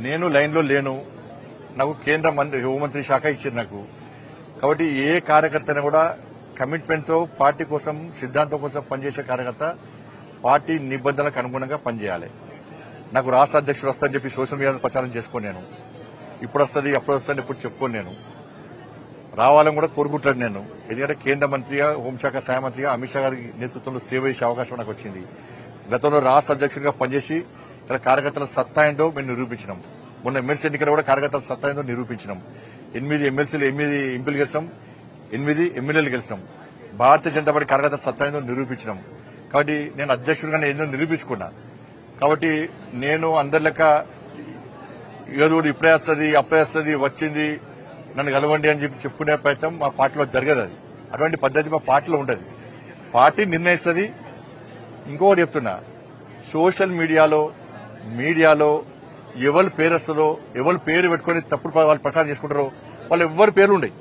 నేను లైన్లో లేను. నాకు కేంద్ర మంత్రి హోంమంత్రి శాఖ ఇచ్చింది నాకు. కాబట్టి ఏ కార్యకర్తను కూడా కమిట్మెంట్తో పార్టీ కోసం సిద్ధాంతం కోసం పనిచేసే కార్యకర్త పార్టీ నిబంధనలకు అనుగుణంగా పనిచేయాలి. నాకు రాష్ట్ర అధ్యక్షుడు వస్తుందని చెప్పి సోషల్ మీడియాలో ప్రచారం చేసుకోను నేను. ఇప్పుడు వస్తుంది అప్పుడు వస్తుంది ఇప్పుడు చెప్పుకోను నేను. రావాలని కూడా కోరుకుంటాను నేను. ఎందుకంటే కేంద్ర మంత్రిగా హోంశాఖ సహాయ మంత్రిగా అమిత్ షా గారి నేతృత్వంలో సేవ చేసే అవకాశం నాకు వచ్చింది. గతంలో రాష్ట్ర అధ్యక్షుడిగా పనిచేసి ఇక్కడ కార్యకర్తల సత్తా ఏందో మేము నిరూపించినాం. మొన్న ఎమ్మెల్సీ ఎన్నికలు కూడా కార్యకర్తల సత్తా ఏందో నిరూపించినాం. ఎనిమిది ఎమ్మెల్సీలు ఎనిమిది ఎంపీలు గెలిచాం ఎనిమిది ఎమ్మెల్యేలు గెలిచినాం భారతీయ జనతా పార్టీ కార్యకర్తల సత్తా ఏందో నిరూపించినాం. కాబట్టి నేను అధ్యక్షుడిగానే ఏందో నిరూపించుకున్నా. కాబట్టి నేను అందరి లెక్క ఏదో ఇప్పుడే వస్తుంది అప్పుడే వస్తుంది వచ్చింది నన్ను కలవండి అని చెప్పి చెప్పుకునే ప్రయత్నం మా పార్టీలో జరగదు అది. అటువంటి పద్ధతి మా పార్టీలో ఉండదు. పార్టీ నిర్ణయిస్తుంది. ఇంకొకటి చెప్తున్నా సోషల్ మీడియాలో మీడియాలో ఎవరి పేరు వస్తుందో ఎవరి పేరు పెట్టుకొని తప్పుడు వాళ్ళు ప్రచారం చేసుకుంటారో వాళ్ళు ఎవరి పేర్లు ఉండయి.